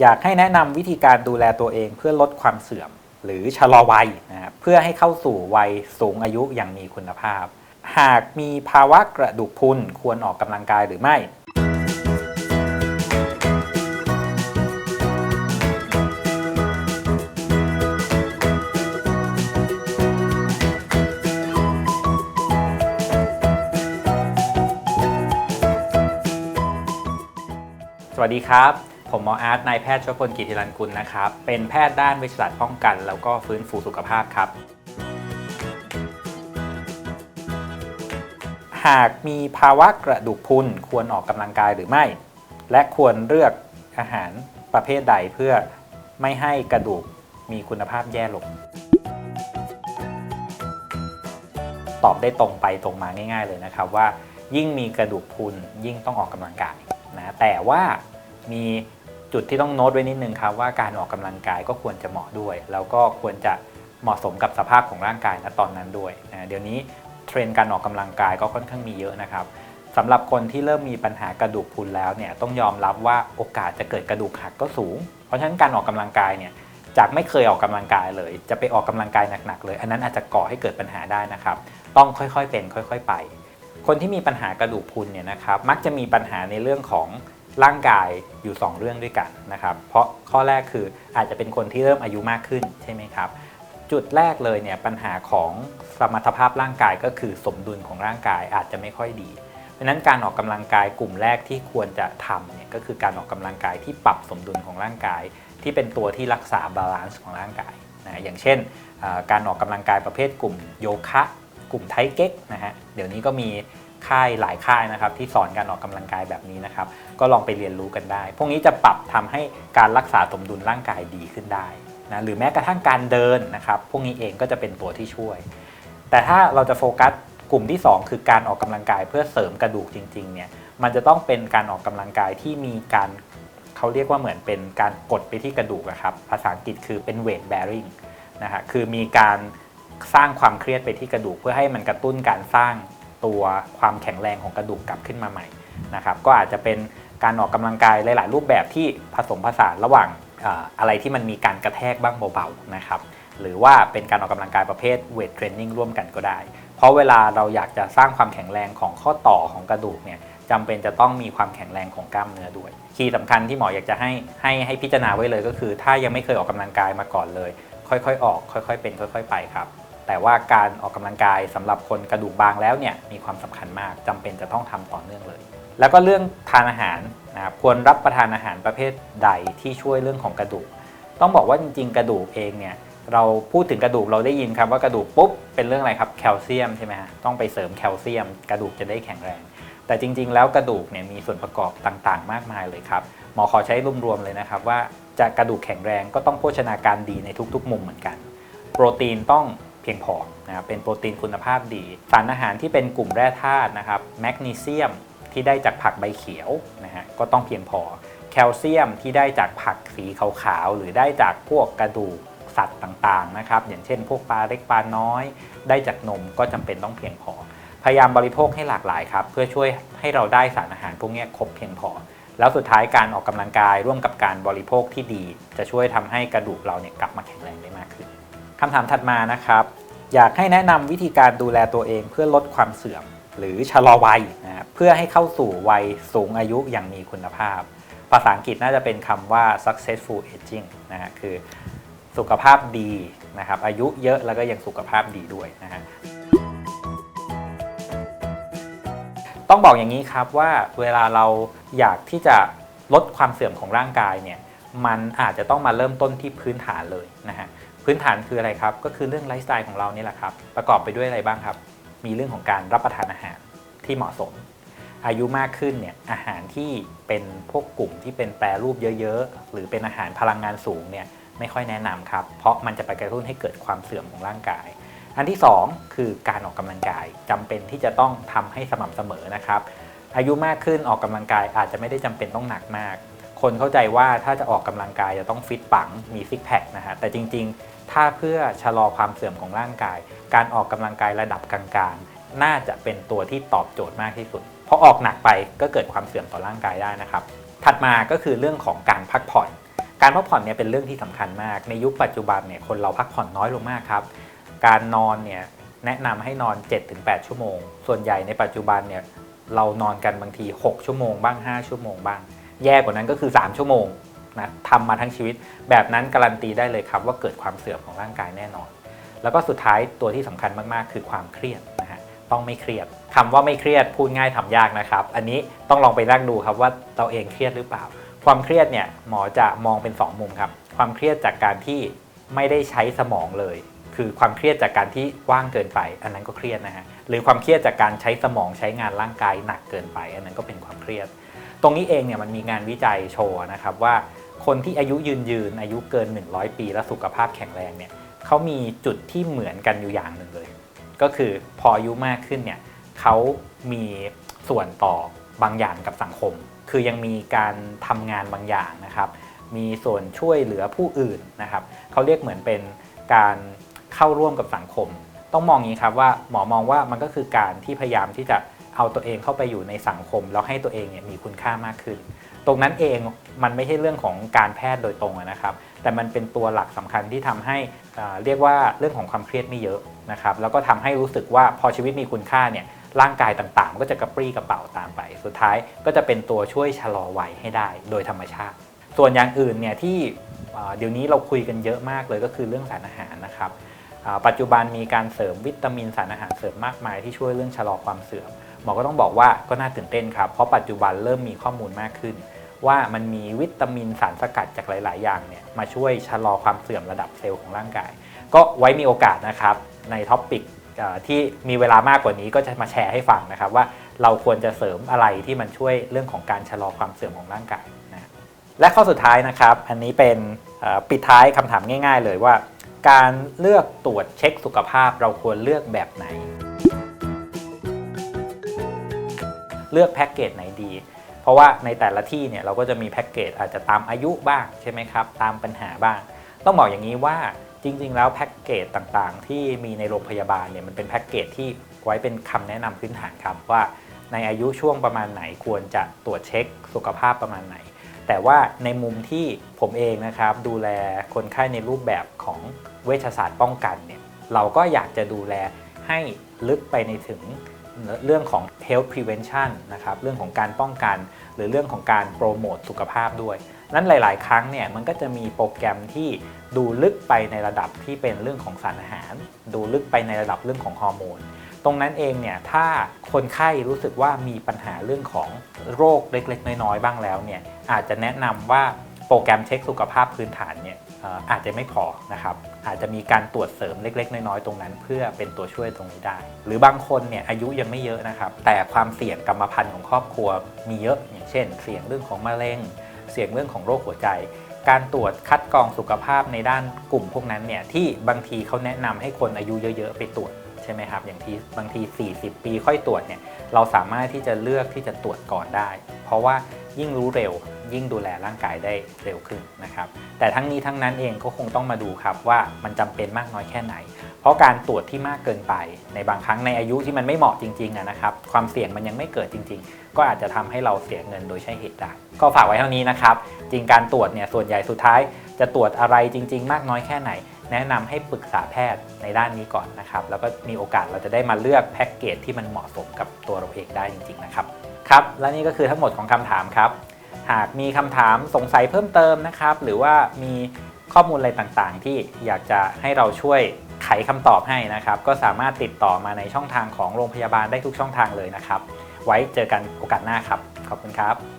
อยากให้แนะนำวิธีการดูแลตัวเองเพื่อลดความเสื่อม หรือชะลอวัยนะครับเพื่อให้เข้าสู่วัยสูงอายุอย่างมีคุณภาพ หากมีภาวะกระดูกพรุนควรออกกำลังกายหรือไม่สวัสดีครับ ผมหมออาร์ตนายแพทย์ชวพลกิติรันกุลนะครับ เป็นแพทย์ด้านวิชาป้องกัน แล้วก็ฟื้นฟูสุขภาพครับ หากมีภาวะกระดูกพรุนควรออกกำลังกายหรือไม่ และควรเลือกอาหารประเภทใดเพื่อไม่ให้กระดูกมีคุณภาพแย่ลง ตอบได้ตรงไปตรงมาง่าย ๆ เลยนะครับว่า ยิ่งมีกระดูกพรุนยิ่งต้องออกกำลังกายนะแต่ว่า มีจุดที่ต้องโน้ตไว้นิดนึงครับว่าการออกกำลังกายก็ควรจะเหมาะด้วย แล้วก็ควรจะเหมาะสมกับสภาพของร่างกายณตอนนั้นด้วยนะเดี๋ยวนี้เทรนด์การออกกำลังกายก็ค่อนข้างมีเยอะนะครับสำหรับคนที่เริ่มมีปัญหากระดูกพุนแล้วเนี่ยต้องยอมรับว่าโอกาสจะเกิดกระดูกหักก็สูง เพราะฉะนั้นการออกกำลังกายเนี่ยจากไม่เคยออกกำลังกายเลย จะไปออกกำลังกายหนักๆเลย อันนั้นอาจจะก่อให้เกิดปัญหาได้นะครับ ต้องค่อยๆเป็นค่อย ๆ ไป คนที่มีปัญหากระดูกพุนเนี่ยนะครับมักจะมีปัญหาในเรื่องของ ร่างกายอยู่ 2 เรื่องด้วยกันนะครับ เพราะข้อแรกคืออาจจะเป็นคนที่เริ่มอายุมากขึ้นใช่ไหมครับ จุดแรกเลยเนี่ยปัญหาของสมรรถภาพร่างกายก็คือสมดุลของร่างกายอาจจะไม่ค่อยดีเพราะนั้นการออกกำลังกายกลุ่มแรกที่ควรจะทำเนี่ยก็คือการออกกำลังกายที่ปรับสมดุลของร่างกาย ที่เป็นตัวที่รักษาบาลานซ์ของร่างกายนะอย่างเช่น การออกกำลังกายประเภทกลุ่มโยคะ กลุ่มไทเก๊กนะฮะเดี๋ยวนี้ก็มี ค่ายหลายค่ายนะครับที่สอนการออกกำลังกายแบบนี้นะครับ ก็ลองไปเรียนรู้กันได้ พวกนี้จะปรับทำให้การรักษาสมดุลร่างกายดีขึ้นได้นะหรือแม้กระทั่งการเดินนะครับ พวกนี้เองก็จะเป็นตัวที่ช่วย แต่ถ้าเราจะโฟกัสกลุ่มที่ 2 คือการออกกำลังกายเพื่อเสริมกระดูกจริงๆเนี่ยมันจะต้องเป็นการออกกำลังกายที่มีการเขาเรียกว่าเหมือนเป็นการกดไปที่กระดูกครับภาษาอังกฤษคือเป็น weight bearing นะฮะคือมีการสร้างความเครียดไปที่กระดูกเพื่อให้มันกระตุ้นการสร้าง ตัวความแข็งแรงของกระดูกกลับขึ้นมาใหม่นะครับก็อาจจะเป็นการออกกำลังกายหลาย ๆ รูปแบบที่ผสมผสานระหว่างอะไรที่มันมีการกระแทกบ้างเบา ๆ นะครับ หรือว่าเป็นการออกกำลังกายประเภท weight training ร่วมกันก็ได้ เพราะเวลาเราอยากจะสร้างความแข็งแรงของข้อต่อของกระดูกเนี่ยจำเป็นจะต้องมีความแข็งแรงของกล้ามเนื้อด้วย คีย์สำคัญที่หมออยากจะให้ให้ให้พิจารณาไว้เลยก็คือ ถ้ายังไม่เคยออกกำลังกายมาก่อนเลย ค่อย ๆ ออก ค่อย ๆ เป็น ค่อย ๆ ไปครับ แต่ว่าการออกกำลังกายสำหรับคนกระดูกบางแล้วเนี่ยมีความสำคัญมากจำเป็นจะต้องทำต่อเนื่องเลย แล้วก็เรื่องทานอาหารนะครับควรรับประทานอาหารประเภทใดที่ช่วยเรื่องของกระดูก ต้องบอกว่าจริง ๆ กระดูกเองเนี่ยเราพูดถึงกระดูกเราได้ยินคำว่ากระดูกปุ๊บเป็นเรื่องอะไรครับแคลเซียมใช่ไหมฮะต้องไปเสริมแคลเซียม กระดูกจะได้แข็งแรง แต่จริง ๆ แล้วกระดูกเนี่ยมีส่วนประกอบต่างๆ มากมายเลยครับหมอขอใช้รวมๆเลยนะครับว่าจะกระดูกแข็งแรงก็ต้องโภชนาการดีในทุกๆ มุมเหมือนกัน โปรตีนต้อง เพียงพอนะครับเป็นโปรตีนคุณภาพดี สารอาหารที่เป็นกลุ่มแร่ธาตุนะครับแมกนีเซียมที่ได้จากผักใบเขียวนะฮะก็ต้องเพียงพอ แคลเซียมที่ได้จากผักสีขาวๆหรือได้จากพวกกระดูกสัตว์ต่างๆนะครับอย่างเช่น พวกปลาเล็กปลาน้อย ได้จากนมก็จำเป็นต้องเพียงพอ พยายามบริโภคให้หลากหลายครับเพื่อช่วยให้เราได้สารอาหารพวกนี้ครบเพียงพอ แล้วสุดท้ายการออกกำลังกายร่วมกับการบริโภคที่ดี จะช่วยทำให้กระดูกเราเนี่ยกลับมาแข็งแรงได้มากขึ้น คำถามถัดมานะครับ อยากให้แนะนำวิธีการดูแลตัวเองเพื่อลดความเสื่อม หรือชะลอวัยนะครับเพื่อให้เข้าสู่วัยสูงอายุอย่างมีคุณภาพ ภาษาอังกฤษน่าจะเป็นคำว่า successful aging นะฮะคือสุขภาพดีนะครับ อายุเยอะแล้วก็ยังสุขภาพดีด้วยนะฮะต้องบอกอย่างนี้ครับว่าเวลาเราอยากที่จะลดความเสื่อมของร่างกายเนี่ยมันอาจจะต้องมาเริ่มต้นที่พื้นฐานเลยนะฮะ พื้นฐานคืออะไรครับ ก็คือเรื่องไลฟ์สไตล์ของเรานี่แหละครับ ประกอบไปด้วยอะไรบ้างครับ มีเรื่องของการรับประทานอาหารที่เหมาะสม อายุมากขึ้นเนี่ยอาหารที่เป็นพวกกลุ่มที่เป็นแปรรูปเยอะๆ หรือเป็นอาหารพลังงานสูงเนี่ยไม่ค่อยแนะนำครับ เพราะมันจะไปกระตุ้นให้เกิดความเสื่อมของร่างกาย อันที่ 2 คือการออกกำลังกายจำเป็นที่จะต้องทำให้สม่ำเสมอนะครับ อายุมากขึ้นออกกำลังกายอาจจะไม่ได้จำเป็นต้องหนักมาก คนเข้าใจว่าถ้าจะออกกำลังกายจะต้องฟิตปังมีซิกแพคนะฮะแต่จริงๆ ถ้าเพื่อชะลอความเสื่อมของร่างกาย การออกกำลังกายระดับกลางๆ น่าจะเป็นตัวที่ตอบโจทย์มากที่สุด เพราะออกหนักไปก็เกิดความเสื่อมต่อร่างกายได้นะครับ ถัดมาก็คือเรื่องของการพักผ่อน การพักผ่อนเนี่ยเป็นเรื่องที่สำคัญมาก ในยุคปัจจุบันเนี่ยคนเราพักผ่อนน้อยลงมากครับ การนอนเนี่ยแนะนำให้นอน 7-8 ชั่วโมง ส่วนใหญ่ในปัจจุบันเนี่ยเรานอนกันบางที 6 ชั่วโมงบ้าง 5 ชั่วโมงบ้าง แย่กว่านั้นก็คือ 3 ชั่วโมง นะทำมาทั้งชีวิต แบบนั้นการันตีได้เลยครับ ว่าเกิดความเสื่อมของร่างกายแน่นอน แล้วก็สุดท้ายตัวที่สำคัญมากๆ คือความเครียดนะฮะต้องไม่เครียดคำว่าไม่เครียดพูดง่ายทำยากนะครับ อันนี้ต้องลองไปนั่งดูครับว่าเราเองเครียดหรือเปล่า ความเครียดเนี่ยหมอจะมองเป็น 2 มุมครับ ความเครียดจากการที่ไม่ได้ใช้สมองเลยคือความเครียดจากการที่ว่างเกินไป อันนั้นก็เครียดนะฮะหรือความเครียดจากการใช้สมองใช้งานร่างกายหนักเกินไป อันนั้นก็เป็นความเครียด ตรงนี้เองเนี่ยมันมีงานวิจัยโชว์นะครับว่า คนที่อายุยืนยืนอายุเกิน 100 ปีและสุขภาพแข็งแรงเนี่ยเขามีจุดที่เหมือนกันอยู่อย่างหนึ่งเลย ก็คือพออายุมากขึ้นเนี่ยเขามีส่วนต่อบางอย่างกับสังคม คือยังมีการทำงานบางอย่างนะครับ มีส่วนช่วยเหลือผู้อื่นนะครับเขาเรียกเหมือนเป็นการเข้าร่วมกับสังคม ต้องมองอย่างนี้ครับว่าหมอมองว่ามันก็คือการที่พยายามที่จะเอาตัวเองเข้าไปอยู่ในสังคม แล้วให้ตัวเองเนี่ยมีคุณค่ามากขึ้น ตรงนั้นเองมันไม่ใช่เรื่องของการแพทย์โดยตรงนะครับ แต่มันเป็นตัวหลักสำคัญที่ทำให้เรียกว่าเรื่องของความเครียดไม่เยอะนะครับแล้วก็ทำให้รู้สึกว่าพอชีวิตมีคุณค่าเนี่ยร่างกายต่างๆ ก็จะกระปรี้กระเป๋าตามไป สุดท้ายก็จะเป็นตัวช่วยชะลอวัยให้ได้โดยธรรมชาติ ส่วนอย่างอื่นเนี่ยที่เดี๋ยวนี้เราคุยกันเยอะมากเลยก็คือเรื่องสารอาหารนะครับปัจจุบันมีการเสริมวิตามินสารอาหารเสริมมากมายที่ช่วยเรื่องชะลอความเสื่อม หมอก็ต้องบอกว่าก็น่าตื่นเต้นครับ เพราะปัจจุบันเริ่มมีข้อมูลมากขึ้น ว่ามันมีวิตามินสารสกัดจากหลาย ๆ อย่างเนี่ยมาช่วยชะลอความเสื่อมระดับเซลล์ของร่างกาย ก็ไว้มีโอกาสนะครับในท็อปปิกที่มีเวลามากกว่านี้ก็จะมาแชร์ให้ฟังนะครับว่าเราควรจะเสริมอะไรที่มันช่วยเรื่องของการชะลอความเสื่อมของร่างกายนะและข้อสุดท้ายนะครับ อันนี้เป็นปิดท้ายคำถามง่าย ๆ เลยว่า การเลือกตรวจเช็คสุขภาพเราควรเลือกแบบไหน เลือกแพ็กเกจไหนดี เพราะว่าในแต่ละที่เนี่ยเราก็จะมีแพ็กเกจอาจจะตามอายุบ้างใช่ไหมครับ ตามปัญหาบ้าง ต้องบอกอย่างนี้ว่าจริง ๆ แล้วแพ็กเกจต่างๆ ที่มีในโรงพยาบาลเนี่ยมันเป็นแพ็กเกจที่ไว้เป็นคำแนะนำพื้นฐานครับว่าในอายุช่วงประมาณไหนควรจะตรวจเช็คสุขภาพประมาณไหน แต่ว่าในมุมที่ผมเองนะครับดูแลคนไข้ในรูปแบบของเวชศาสตร์ป้องกันเนี่ยเราก็อยากจะดูแลให้ลึกไปในถึง เรื่องของ health prevention นะครับเรื่องของการป้องกัน หรือเรื่องของการโปรโมทสุขภาพด้วยนั้นหลาย ๆ ครั้งเนี่ยมันก็จะมีโปรแกรมที่ดูลึกไปในระดับที่เป็นเรื่องของสารอาหาร ดูลึกไปในระดับเรื่องของฮอร์โมนตรงนั้นเองเนี่ยถ้าคนไข้รู้สึกว่ามีปัญหาเรื่องของโรคเล็ก ๆ น้อย ๆ บ้างแล้วเนี่ยอาจจะแนะนำว่าโปรแกรมเช็คสุขภาพพื้นฐานเนี่ย อาจจะไม่พอนะครับอาจจะมีการตรวจเสริมเล็ก ๆ น้อยๆตรงนั้น เพื่อเป็นตัวช่วยตรงนี้ได้ หรือบางคนเนี่ยอายุยังไม่เยอะนะครับ แต่ความเสี่ยงกรรมพันธุ์ของครอบครัวมีเยอะ อย่างเช่น เสี่ยงเรื่องของมะเร็ง เสี่ยงเรื่องของโรคหัวใจ การตรวจคัดกรองสุขภาพในด้านกลุ่มพวกนั้นเนี่ยที่บางทีเขาแนะนำให้คนอายุเยอะๆไปตรวจใช่ไหมครับ อย่างที่บางที 40 ปีค่อยตรวจเนี่ยเราสามารถที่จะเลือกที่จะตรวจก่อนได้ เพราะว่า ยิ่งรู้เร็ว ยิ่งดูแลร่างกายได้เร็วขึ้นนะครับ แต่ทั้งนี้ทั้งนั้นเองก็คงต้องมาดูครับว่ามันจำเป็นมากน้อยแค่ไหน เพราะการตรวจที่มากเกินไป ในบางครั้งในอายุที่มันไม่เหมาะจริงๆนะครับ ความเสี่ยงมันยังไม่เกิดจริง ๆ ก็อาจจะทำให้เราเสียเงินโดยใช่เหตุได้ก็ฝากไว้เท่านี้นะครับ จริงการตรวจเนี่ยส่วนใหญ่สุดท้าย จะตรวจอะไรจริง ๆ มากน้อยแค่ไหน แนะนำให้ปรึกษาแพทย์ในด้านนี้ก่อนนะครับ แล้วก็มีโอกาสเราจะได้มาเลือกแพ็กเกจที่มันเหมาะสมกับตัวเราเองได้จริง ๆ นะครับ ครับ และนี่ก็คือทั้งหมดของคำถามครับ หากมีคำถามสงสัยเพิ่มเติมนะครับ หรือว่ามีข้อมูลอะไรต่างๆ ที่อยากจะให้เราช่วยไขคำตอบให้นะครับ ก็สามารถติดต่อมาในช่องทางของโรงพยาบาลได้ทุกช่องทางเลยนะครับ ไว้เจอกันโอกาสหน้าครับ ขอบคุณครับ